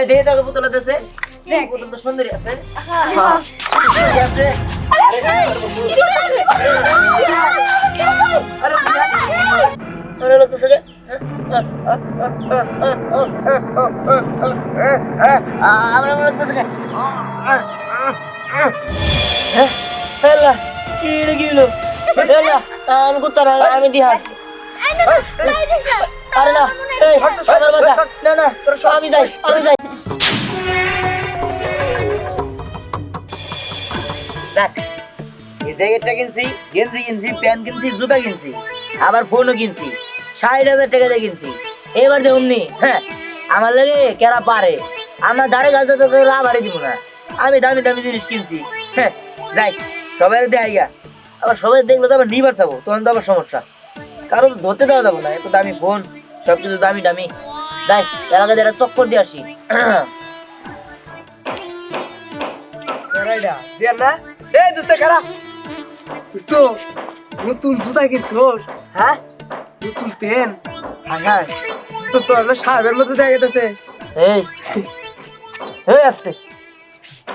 এই দেখে পুতুল সুন্দরী আছে হ্যাঁ। আছে আরে লাগতেছে আমরা কি আমি দিহা আরে না এই আমার বাসা না না আমি যাই আমি যাই। দেখ এই জ্যাকেটটা কিনছি গেঞ্জি কিনছি প্যান্ট কিনছি জুতা কিনছি আবার ফোনও কিনছি ষাট হাজার টাকা দিয়ে কিনছি। এবার দেখুন নি হ্যাঁ আমার লাগে কেরা পারে? আমার ধারে গাছে তো লাভ হারে দিব না। আমি দামি দামি জিনিস কিনছি হ্যাঁ যাই সবাই দেয় গা আবার সবাই দেখলে তো আবার নিবার যাব তখন তো আবার সমস্যা। কারণ ধরতে দেওয়া যাব না এত দামি ফোন। সব কিছু দামি দামি। যাই এর আগে যেটা চক্কর দিয়ে আসি। না? নতুন জুতা কিনছোস? হ্যাঁ? নতুন পেন তো আমরা সাহেবের মতো দেখা গেছে এই। এই আসতে।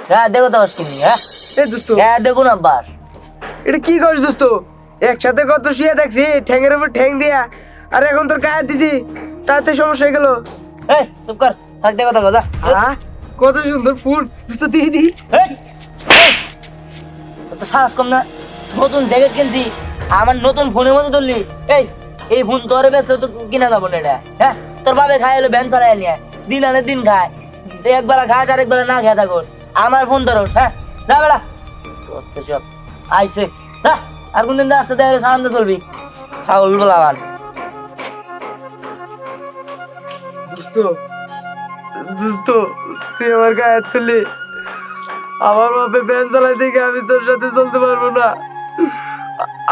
হ্যাঁ দেখো তো কিনি হ্যাঁ? এই দোস্ত। হ্যাঁ দেখুন আব্বার এটা কি করছ দোস্ত? একসাথে কত শুয়ে দেখছি ঠ্যাংয়ের উপর ঠ্যাং দিয়া। আর এখন তোর গায়ে দিছি তাতে সমস্যা হয়ে গেল। এই চুপ কর থাক তো কথা হ্যাঁ কত সুন্দর ফুল দোস্ত দিয়ে দি। তো সাহস কম না নতুন জ্যাকেট কিনছি আমার নতুন ফোনের মতো ধরলি এই এই ফোন তোর বেশ তো কিনা যাব না এটা হ্যাঁ? তোর বাবে খাই এলো ভ্যান চালাই নিয়ে দিন আনে দিন খায়। তুই একবার খাস আর একবার না খেয়ে থাকো আমার ফোন ধরো হ্যাঁ? না বেড়া তো সব আইসে না আর কোনদিন আসতে দেখে সামনে চলবি। ছাগল বলা দোস্ত দোস্ত, তুই আমার গায়ে তুললি। আমার বাপে ভ্যান চালাই দেখে আমি তোর সাথে চলতে পারব না।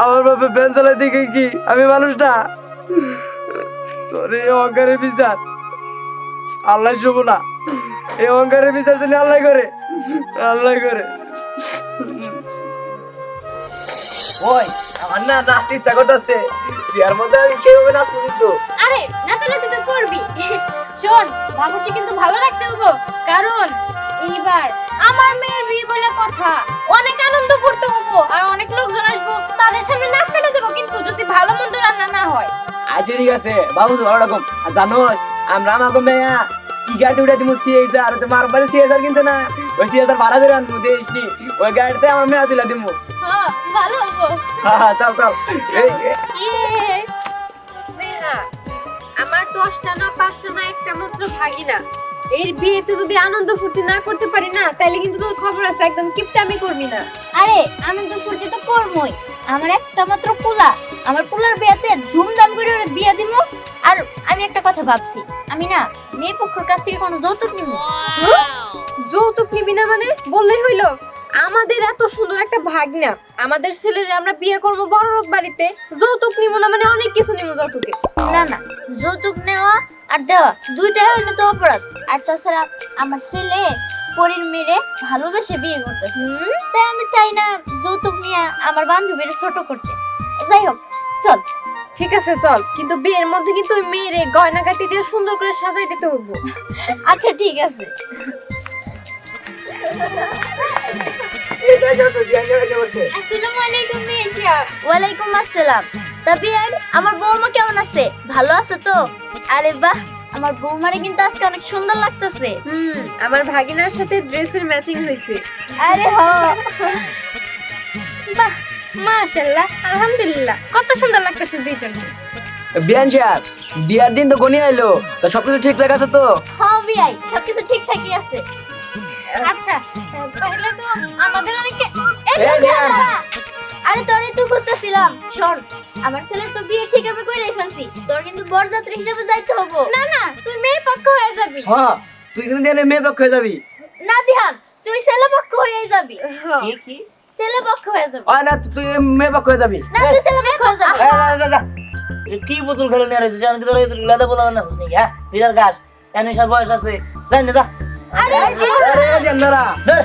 আমার বাপে ভ্যান চালাই দেখে কি আমি মানুষ না? তোর এই অহংকারের বিচার। আল্লাহ শুভ না। এই অহংকারের বিচার তুমি আল্লাহ করে আল্লাহ করে। ওই, আমার না নাচতে ইচ্ছা করতেছে বিয়ার মধ্যে আমি সেভাবে নাচবো কিন্তু? আরে নাচানাচি তো করবি। শোন বাবুর্চি কিন্তু ভালো রাখতে হব। কারণ এইবার আমার মেয়ের বিয়ে বলে কথা। অনেক আনন্দ করতে হব। আর অনেক লোকজন আসব। তাদের সামনে নাক কেটে দেবো কিন্তু যদি ভালো মন্দ রান্না না হয়। আচ্ছা ঠিক আছে। বাবু ভালো রকম আর জানো আমরা আমাকে মেয়া কি গাড়ি উঠে তুমি সিএস আর তোমার বাড়ি সিএস আর কিনছে না ওই সিএস আর ভাড়া করে আনব দেশ নি? ওই গাড়িতে আমার মেয়া তুলে দিমু। হ্যাঁ ভালো হব। হ্যাঁ হ্যাঁ চল চল। আমার দশটা না পাঁচটা না একটা মাত্র ভাগিনা এর বিয়েতে যদি আনন্দ ফুর্তি না করতে পারি না তাহলে কিন্তু তোর খবর আছে একদম কিপটামি করবি না। আরে আনন্দ ফুর্তি তো করবই আমার একটা মাত্র পোলা। আমার পোলার বিয়েতে ধুমধাম করে ওরে বিয়ে দিব আর আমি একটা কথা ভাবছি। আমি না মেয়ে পক্ষের কাছ থেকে কোনো যৌতুক নিব যৌতুক নিবি না মানে? বললেই হইল। আমাদের এত সুন্দর একটা ভাগনা। আমাদের ছেলের আমরা বিয়ে করব বড় লোক বাড়িতে। যৌতুক নিব না মানে অনেক কিছু নিব যৌতুকে। না না যৌতুক নেওয়া আর দেওয়া দুইটাই হইলে তো অপরাধ। আর তাছাড়া আমার ছেলে পরির মেরে ভালোবেসে বিয়ে করতেছে। তাই আমি চাই না যৌতুক নিয়ে আমার বান্ধবীর ছোট করতে। যাই হোক চল। ঠিক আছে চল। কিন্তু বিয়ের মধ্যে কিন্তু মেয়ের গয়না কাটি দিয়ে সুন্দর করে সাজাই দিতে হব আচ্ছা ঠিক আছে। এটা যাও তো, বিয়ান যাও, এটা বলছে। আসসালামু আলাইকুম মেয়েটা ওয়ালাইকুম আসসালাম। তা বিয়ান আমার বৌমা কেমন আছে? ভালো আছে তো? আরে বাহ আমার বৌমারে কিন্তু আজকে অনেক সুন্দর লাগতেছে। হুম আমার ভাগিনার সাথে ড্রেসের ম্যাচিং হয়েছে। আরে হ। বাহ মাশাআল্লাহ আলহামদুলিল্লাহ কত সুন্দর লাগতেছে দুইজনকে। বিয়ান সাহেব বিয়ার দিন তো গনি আইলো তো সবকিছু ঠিকঠাক আছে তো? হ্যাঁ বিয়াই সবকিছু ঠিকঠাকই আছে। আচ্ছা তাহলে তো আমাদের অনেকে এই এই দাঁড়া, বিয়ান। দাঁড়া। আরে। তোরে তো খুঁজতেছিলাম শোন আমার ছেলের তো বিয়ে ঠিক আমি করে ফেলছি তোর কিন্তু বরযাত্রী হিসেবে যাইতে হব। না না তুই মেয়ে পক্ষ হয়ে যাবি। হ্যাঁ তুই কিন্তু দিয়ে মেয়ে পক্ষ হয়ে যাবি। না দিহান তুই ছেলে পক্ষ হয়ে যাবি। কি কি? ছেলে পক্ষ হয়ে যাবি। আর না তুই মেয়ে পক্ষ হয়ে যাবি। না তুই ছেলে পক্ষ হয়ে যাবি। যা, যা, যা। কি বোতল খেলে নিয়ে তোর লেদা বলা না শুনি হ্যাঁ? গাছ এনিশার বয়স আছে। জান যা। আরে আরে ধর।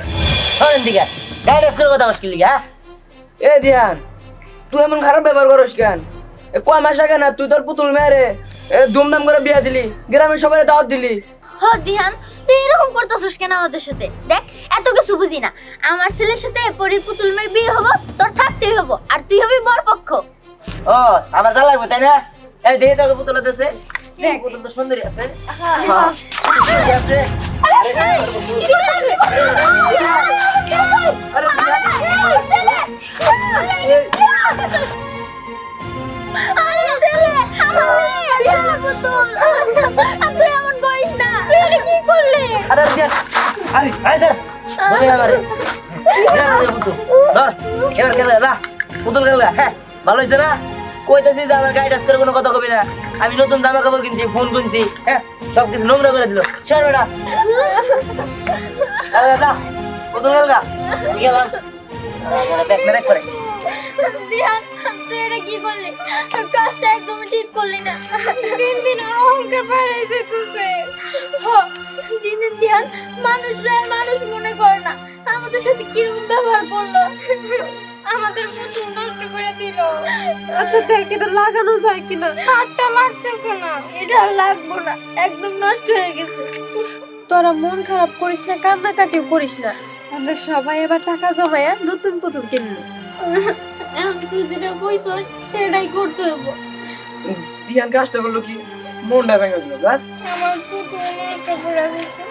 ধরেন দিকে ডাইরেক্ট করে কথা মুশকিল হ্যাঁ? এ দিয়ান তুই এমন খারাপ ব্যবহার করিস কেন? কয় মাস আগে না তুই তোর পুতুল মেয়েরে এ ধুমধাম করে বিয়া দিলি গ্রামের সবাই দাওয়াত দিলি? হ দিহান তুই এরকম করতেছিস কেন আমাদের সাথে? দেখ এত কিছু বুঝি না। আমার ছেলের সাথে পরীর পুতুল মেয়ের বিয়ে হব তোর থাকতেই হব আর তুই হবি বর পক্ষ ও আমার যা লাগবে তাই না? এই দেখে তোকে পুতুল তো সুন্দরী আছে হ্যাঁ। হ্যাঁ, সুন্দরী আছে আরে, তুই এমন করিস না কি করলি আরে স্যার এবার খেলে পুতুল খেলে হ্যাঁ ভালো হয়েছে না কইতেছি যে আমার গাইড করে কোনো কথা কবি না। আমি নতুন জামা কাপড় কিনছি ফোন কিনছি হ্যাঁ? সব কিছু নোংরা করে দিল। সর বেটা দাদা পুতুল খেলে না গেলাম মানুষরা মানুষ মনে করে না। আমাদের সাথে কীরকম ব্যবহার করল? আমাদের পুতুল নষ্ট করে দিল। আচ্ছা দেখ এটা লাগানো যায় কিনা? হাতটা লাগতেছে না। এটা লাগবো না একদম নষ্ট হয়ে গেছে। তোরা মন খারাপ করিস না কান্নাকাটিও করিস না। আমরা সবাই এবার টাকা জমায়া নতুন পুতুল কিনবো। এখন তুই যেটা কইছস সেটাই করতে হবে দিয়ান কাজটা করল কি? মনটা ভেঙে দিল গাছ আমার পুতুল নষ্ট করে দিছে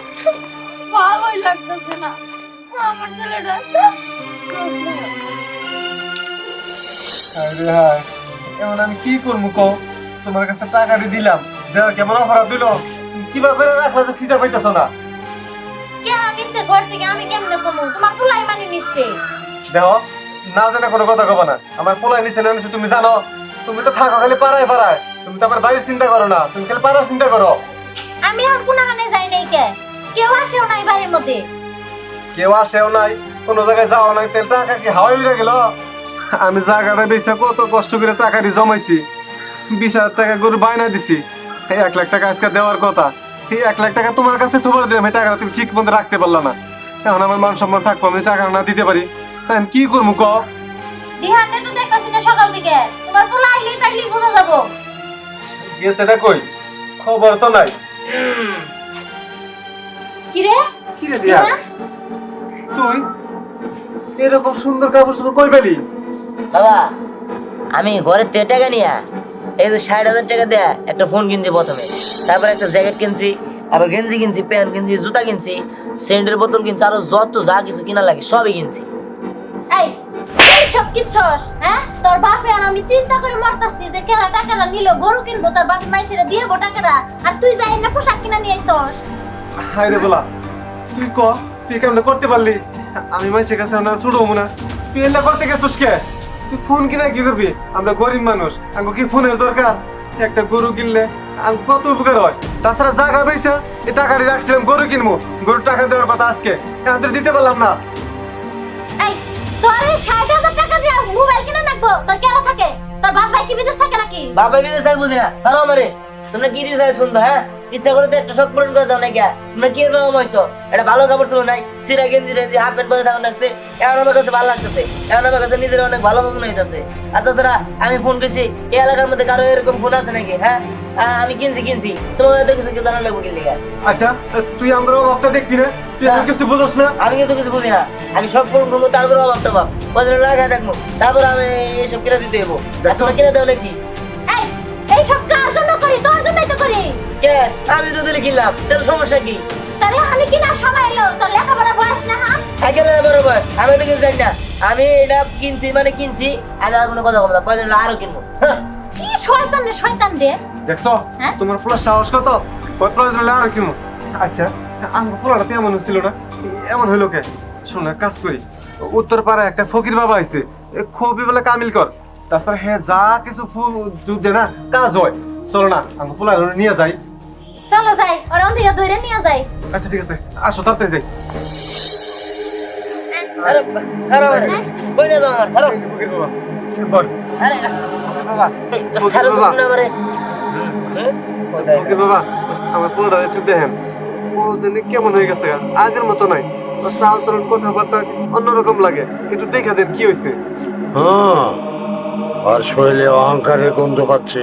ভালোই লাগতেছে না। আমার ছেলেটা আরে হায় এখন আমি কি করব কো? তোমার কাছে টাকাটি দিলাম। দেখো কেমন অফার দিল কিবা করে রাখলা যে খিদা পাইতেছ না? কে নিছে ঘর থেকে আমি কেমনে কমু? তোমার পুলাই মানে নিছে দেখো না জানা কোনো কথা কব না। আমার পোলাই নিচে না নিচে তুমি জানো তুমি তো থাকো খালি পাড়ায় পাড়ায়। তুমি তো আমার বাড়ির চিন্তা করো না তুমি খালি পাড়ার চিন্তা করো। আমি আর কোনাখানে যাই নাই কে। কেউ আসেও নাই বাড়ির মধ্যে। কেউ আসেও নাই কোনো জায়গায় যাও নাই তেল টাকা কি হাওয়াই উড়ে গেল? আমি জায়গাটা বেচে কত কষ্ট করে টাকা দিয়ে জমাইছি। বিশ হাজার টাকা গরু বায়না দিছি। এই এক লাখ টাকা আজকে দেওয়ার কথা। এই এক লাখ টাকা তোমার কাছে তোমার দিলাম এই টাকাটা তুমি ঠিক মতো রাখতে পারলা না। এখন আমার মান সম্মান থাকব আমি টাকা না দিতে পারি। এখন কি করব ক দিহানে তো দেখতাছি না সকাল থেকে তোমার পোলা আইলে তাইলে বোঝা যাব। গেছে এটা কই? খবর তো নাই। কি রে? কি রে দিয়া? তুই এরকম সুন্দর কাপড় চোপড় কই পেলি? বাবা আমি ঘরের থেকে টাকা নিয়ে এই যে ষাট হাজার টাকা দেয়া একটা ফোন কিনছি প্রথমে। তারপর একটা জ্যাকেট কিনছি আবার গেঞ্জি কিনছি প্যান্ট কিনছি জুতা কিনছি সেন্টের বোতল কিনছি আরও যত যা কিছু কিনা লাগে সবই কিনছি। এই এই সব কিনছস হ্যাঁ? তোর বাপে আর আমি চিন্তা করে মরতাছি যে কেরা টাকাটা নিল গরু কিনবো তোর বাপে মাই সেটা দিয়ে টাকাটা আর তুই যাই না পোশাক কিনা নিয়ে আইছস। হাই রে বলা তুই ক? তুই কেমন করতে পারলি? আমি মানুষের কাছে আমরা ছুটবো না। তুই এটা করতে গেছিস কে? তুই ফোন কিনা কি করবি? আমরা গরিব মানুষ। আমাকে কি ফোনের দরকার? একটা গরু কিনলে আমি কত উপকার হয়? তাছাড়া জায়গা পেয়েছে এই টাকাটি রাখছিলাম গরু কিনবো গরুর টাকা দেওয়ার কথা আজকে। আমি তো দিতে পারলাম না। এই তোর এই ষাট হাজার টাকা দিয়ে মোবাইল কিনে রাখব? তোর কেরা থাকে? তোর বাপ ভাই কি বিদেশ থাকে নাকি? বাবা বিদেশ থাকে বুঝি না। সারা আমারে। তোমরা কি দিয়েছ শুনতো হ্যাঁ? ইচ্ছা করে তো একটা শখ পূরণ করে দাও না কে তোমরা কি এরকম হয়েছো একটা ভালো কাপড় ছিল নাই সিরা গেঞ্জি রেঞ্জি হাফ প্যান্ট পরে থাকা লাগছে। এখন আমার কাছে ভালো লাগতেছে। এখন আমার কাছে নিজের অনেক ভালো মনে হইতেছে। আর তাছাড়া আমি ফোন করছি এই এলাকার মধ্যে কারও এরকম ফোন আছে নাকি? হ্যাঁ? আমি কিনছি কিনছি। তোমার হয়তো কিছু জানা লাগবে কিনলে? আচ্ছা তুই আমার অভাবটা দেখবি না? তুই এখন কিছু বুঝোস না? আমি কিন্তু কিছু বুঝি না। আমি সব পূরণ করব তারপরে অভাবটা পাব থাকব। তারপরে আমি এইসব কিনে দিতে তোমরা কিনে দেও নাকি? এই এই সব কার জন্য করি। কে? আমি তো দিলে কিনলাম তাহলে সমস্যা কি? তাহলে আমি সময় এলো? তোর লেখাপড়া বয়স না হ্যাঁ? আমি তো কিছু জানি না আমি এটা কিনছি মানে কিনছি আর আর কোনো কথা পয়সা আরও কিনবো। হ্যাঁ। কি শয়তান রে শয়তান রে। দেখছ? হ্যাঁ? তোমার পোলা সাহস কত? ওই প্রয়োজন হলে আর কিনো আচ্ছা আমার পোলাটা তো এমন ছিল না। এমন হইল কে? শোন কাজ করি। উত্তর পাড়ায় একটা ফকির বাবা আইছে এ খুবই বলে কামিল কর। তাছাড়া হ্যাঁ যা কিছু ফু- দুধ দে না কাজ হয়। চলো না আমার পোলা নিয়ে যাই। চলো যাই ওর ধরে নিয়ে যাই। আচ্ছা ঠিক আছে আসো তাড়াতাড়ি যাই। আরে দাও আমার বাবা বল। আরে বাবা এই, শুনুন আমারে। হ্যাঁ? বাবা আমার পোলাটা একটু দেখেন। ও জানি কেমন হয়ে গেছে আগের মতো নাই। চাল চলন কথাবার্তা অন্যরকম লাগে। একটু দেখে দেন কি হয়েছে হ্যাঁ আর শরীরে অহংকারের গন্ধ পাচ্ছে।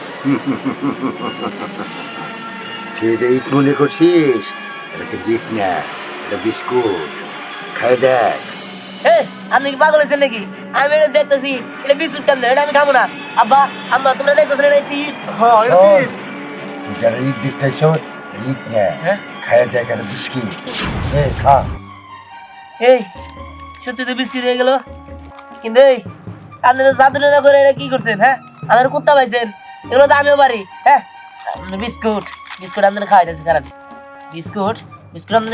এটা ইট মনে করছিস? এটা কিন্তু না? এটা বিস্কুট। খাই দেখ। আপনি কি পাগল হয়েছেন নাকি? আমি এটা দেখতেছি এটা বিস্কুট কেমন? এটা আমি খাব না। আব্বা আম্মা তোমরা দেখতেছো এটা ইট হ্যাঁ। তুই যারা ইট দেখতেছ ইট না। হ্যাঁ? খাই দেখ এটা বিস্কিট। এ খা। এই সত্যি তো বিস্কিট হয়ে গেল। কিন্তু এই আপনি তো জাদু না করে এটা কি করছেন হ্যাঁ? আমার কুত্তা পাইছেন। এগুলো তো আমিও পারি হ্যাঁ বিস্কুট বিস্কুট আপনার খাওয়াই দিয়েছি খারাপ। বিস্কুট বিস্কুট আপনার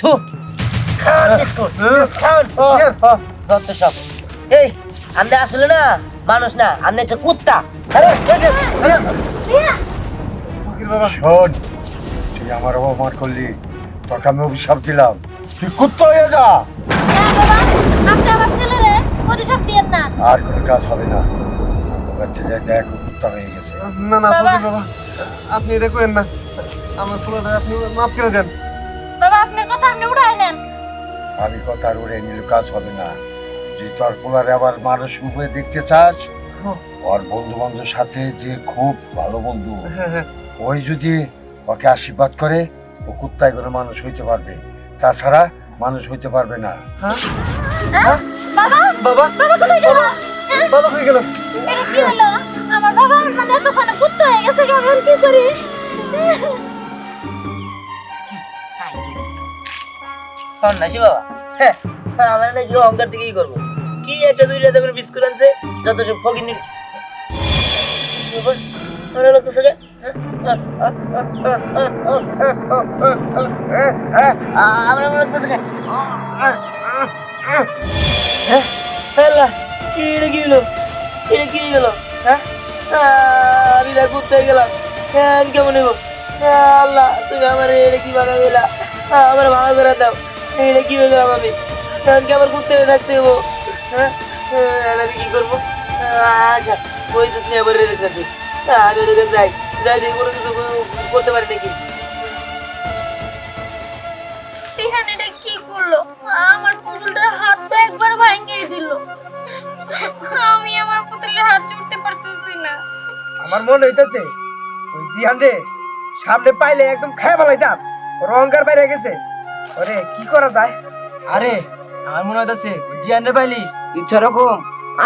থু বিস্কুট খান যত সব। এই আপনি আসলে না মানুষ না একটা কুত্তা। শোন তুই আমার অপমান করলি তোকে আমি অভিশাপ দিলাম। তুই কুত্তা হয়ে যা। হ্যাঁ আর কোনো কাজ হবে না। দেখ কুত্তা হয়ে গেছে। না না বাবা। আপনি এটা করেন না। আমার পোলাটা আপনি মাফ করে দেন। বাবা আপনার কথা আপনি উড়াই নেন। আমি কথা আর উড়ে নিলে কাজ হবে না। যদি তোর পোলারে আবার মানুষ রূপে দেখতে চাস। ওর বন্ধু বান্ধবের সাথে যে খুব ভালো বন্ধু হ্যাঁ হ্যাঁ। ওই যদি ওকে আশীর্বাদ করে ও কুত্তায় করে মানুষ হইতে পারবে। তাছাড়া মানুষ হইতে পারবে না। হ্যাঁ? বাবা? বাবা? বাবা কোথায় গেল? বাবা? কই গেল। এটা কি হলো? আমার বাবা মানে এতক্ষণে কুত্তা হয়ে গেছে আমি আর কি করি সন্ন্যাসী বাবা হ্যাঁ হ্যাঁ, আমার নাকি অহংকার থেকে করব কি একটা দুই রাতে বিস্কুট আনছে যত সব ফকিনি ভালো লাগতেছে রে আমার লাগতেছে রে হ্যাঁ কি এটা কি হলো এটা কি গেল হ্যাঁ আমি না ঘুরতে গেলাম। হ্যাঁ কেমন হইব আল্লাহ তুমি আমার এটা কি বানা দিলা আমার ভালো করে দাও। এটা কি হয়ে গেলাম আমি আমি কি আবার ঘুরতে থাকতে হব? হ্যাঁ? হ্যাঁ, আমি কি করব? আচ্ছা ওই তো স্নেহবারের কাছে আমি ওদের কাছে যাই। যাই দেখি কোনো কিছু করতে পারি নাকি? কি করল? আমার পুতুলটার হাত তো একবার ভাঙিয়ে দিল। আমি আমার পুতুলের হাত জুড়তে পারতেছি না। আমার মনে হইতেছে ওই দিহান রে সামনে পাইলে একদম খায় ফেলাইতাম ওর অহংকার বাইরে গেছে। ওরে কি করা যায়? আরে আমার মনে হইতেছে জিয়ান রে পাইলি ইচ্ছা রকম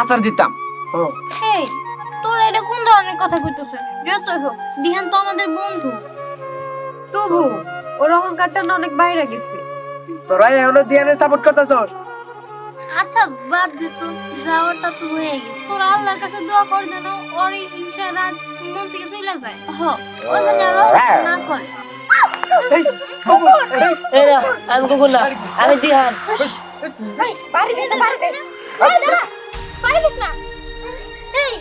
আচার দিতাম। ও এই তোর এটা কোন ধরনের কথা কইতেছে? যতই হোক দিহান তো আমাদের বন্ধু। তবু ওর অহংকারটা না অনেক বাইরে গেছে। তোরা এখনও দিহানের সাপোর্ট করতেছস? আচ্ছা বাদ দে তো যাওয়ারটা তো হয়ে গেছে। তোর আল্লাহর কাছে দোয়া কর যেন ওর এই হিংসা রাগ মন থেকে চলে যায়। হ ও যেন আর না করে। আমি কুকুর না আমি দিহান। বাড়ি দে না দিস না। এই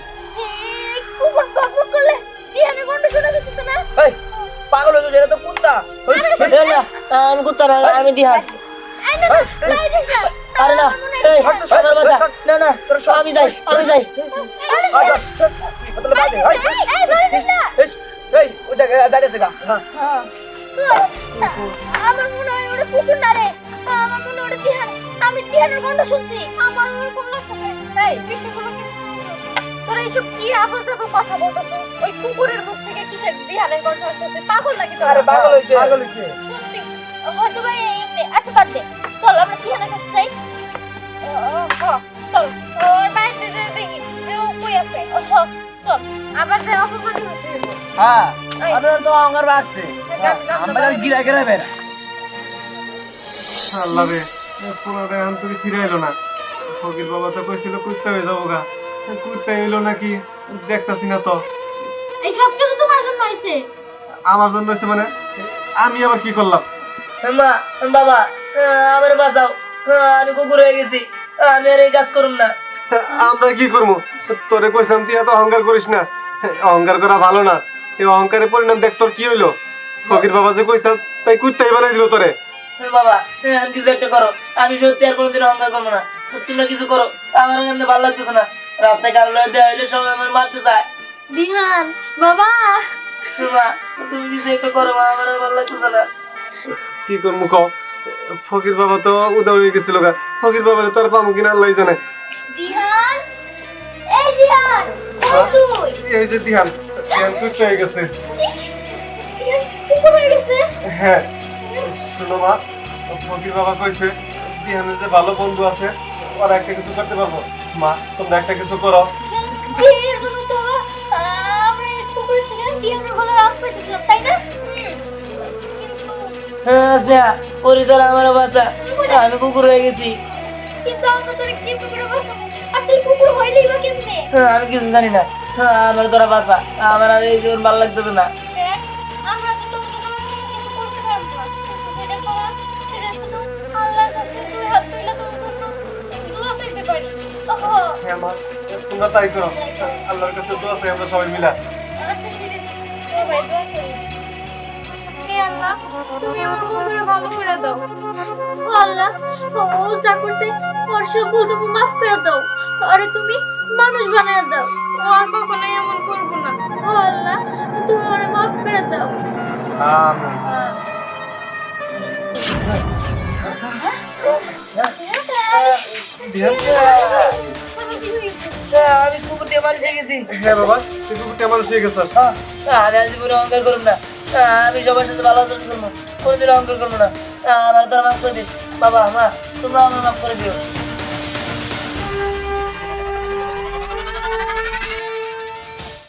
এই কুকুর বকবক করলে দিহানের শোনা যাচ্ছে না। এই পাগল হয়ে গেছে এটা তো কুত্তা। আমি কুত্তা না আমি দিহান। এই না না না আরে না এই আমার বাচ্চা না না আমি যাই আমি যাই। এই যাইতেছে গা হ্যাঁ। আমার মনে হয় ওটা কুকুর না রে আমার মনে ওটা দিহান আমি দিহানের গন্ধ শুনছি। আমার ওরকম লাগতেছে। এই বিষয়গুলো তোরা এইসব কি আবল তাবল কথা বলতেছ? ওই কুকুরের মুখ থেকে কিসের বিহানের গন্ধ আসতেছে? পাগল লাগে তো আরে পাগল হইছে। পাগল হইছে সত্যি হয়তো বা আচ্ছা বাদ দে। চল কাছে যাই চল ওর বাইরে যে দেখি যে ও কই আছে চল আবার যে অপমানিত হতে হ্যাঁ আপনার তো অহংকার বাড়ছে। আমরা গিরা গিরা বেড়া। আল্লাহ রে পোলাটা এখন তুমি ফিরে এলো না। ফকির বাবা তো কইছিল কুত্তা হয়ে যাব গা। কুত্তা এলো নাকি? দেখতাছি না তো। এই সব কিছু তোমার জন্য হইছে আমার জন্য হচ্ছে মানে? আমি আবার কি করলাম? বাবা আমার বাঁচাও। আমি কুকুর হয়ে গেছি। আমি আর এই কাজ করুম না। আমরা কি করব? তোরে কইছিলাম তুই এত অহংকার করিস না। অহংকার করা ভালো না। এই অহংকারের পরিণাম দেখ তোর কি হইল। ফকির বাবা যে কইছিল তাই কুত্তাই বানাই দিল তোরে। বাবা কিছু একটা করো। আমি সত্যি আর কোনোদিন অহংকার করব না। তোমরা কিছু করো। আমার কিন্তু ভালো লাগতেছে না। রাস্তায় কারও লয়ে দেওয়া হইলে সবাই আমার মারতে চায়। বাবা। মা তুমি কিছু একটা করো মা আমার ভালো লাগতেছে না। কি করব কও? ফকির বাবা তো উদা হয়ে গেছিল গা। ফকির বাবারে তোর পাবো কিনা আল্লাহ জানে। দিহান এই দিহান তুই? এই যে দিহান দিহান তুই হয়ে গেছে? হয়ে হ্যাঁ শোনো মা ফকির বাবা কইছে দিহানের যে ভালো বন্ধু আছে ওরা একটা কিছু করতে পারব। মা তোমরা একটা কিছু করো। এর জন্য তো আমরা কুকুরের থেকে দিহানের পাইতেছিলাম তাই না? হ্যাঁ স্নেহা ওরি তোর আমার বাচ্চা আমি কুকুর হয়ে গেছি। কিন্তু আমরা তোরে কি কুকুরে বসো? আর তুই কুকুর হইলেই বা কেমনে? হ্যাঁ, আমি কিছু জানি না। হ্যাঁ, আমার তোরা বাঁচা আমার আর এই জীবন ভালো লাগতেছে না। হ্যাঁ তোমরা তাই করো। আল্লাহর কাছে দোয়া চাই আমরা সবাই মিলা। আচ্ছা ঠিক আছে। সবাই দোয়া আল্লাহ তুমি আমার বন্ধুরা ভালো করে দাও। আল্লাহ ও যা করছে ওর সব ভুল তুমি মাফ করে দাও। আরে তুমি মানুষ বানিয়ে দাও। ও আর কখনোই এমন করব না। ও আল্লাহ তুমি ওরে মাফ করে দাও। আমিন। হ্যাঁ, আমি কুকুর দিয়ে মানুষ হয়ে গেছি। হ্যাঁ বাবা তুই কুকুরটা মানুষ হয়ে গেছ হ্যাঁ, আর জীবনে অহংকার করব না। আমি সবার সাথে ভালো আচরণ করব কোনোদিন অহংকার করব না। আমার তোরা মাফ করে দিস। বাবা, মা, তোমরা আমার মাফ করে দিও।